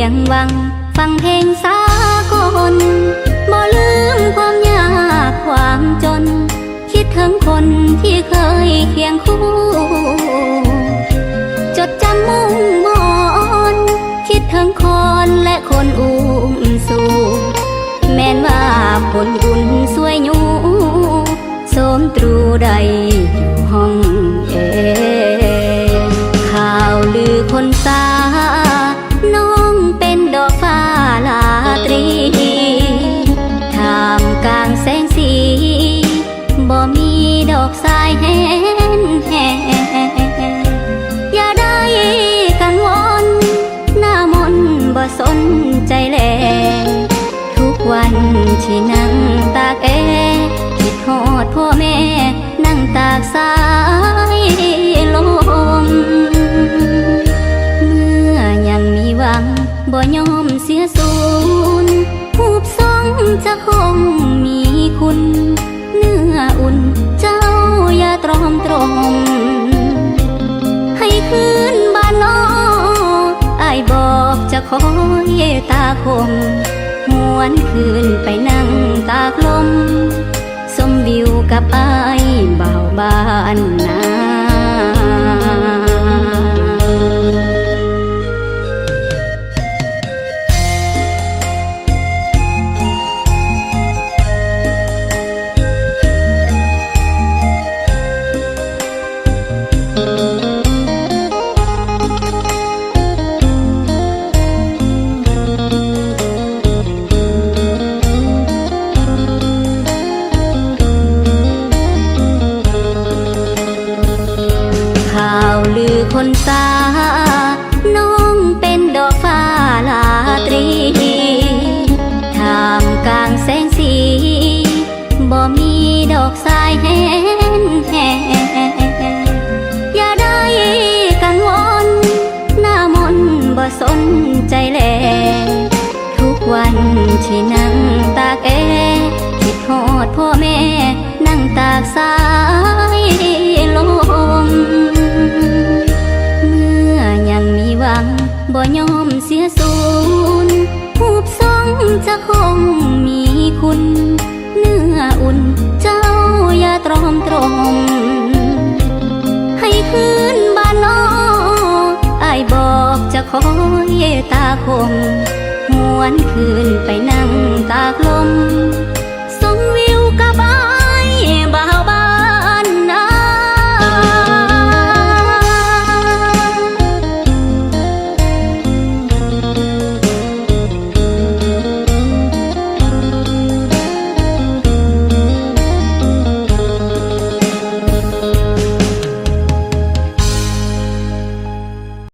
ยู่เวียงวัง ฟังเพลงสากลบ่ลืมความยากความจน คิดถึงคนที่เคยเคียงคู่ จดจำมุ่งมอนคิดถึงคนและคนอุ้มสู่แม้นว่าผลบุญสวยอยู่โสมตรูใด อกสายแห้งแห้ง บอกจะคอยตาคมหวนคืนไปนั่งตากลม สมวิวกับอายบ่าบ้านนา นสาน้องเป็นดอกฟ้าลาตรีท่ามกลางแสงสี บ่มีดอกสายแห้งแห้งอย่าได้กังวลหน้ามนบ่สนใจแล ทุกวันที่นั่งตากแอคิดฮอดพ่อแม่นั่งตากสา คุณ เนื้ออุ่นเจ้าอย่าตรอมตรม ให้คืนบ้านนอไอายบอกจะคอยตาคมหวนคืนไปนั่งตากลม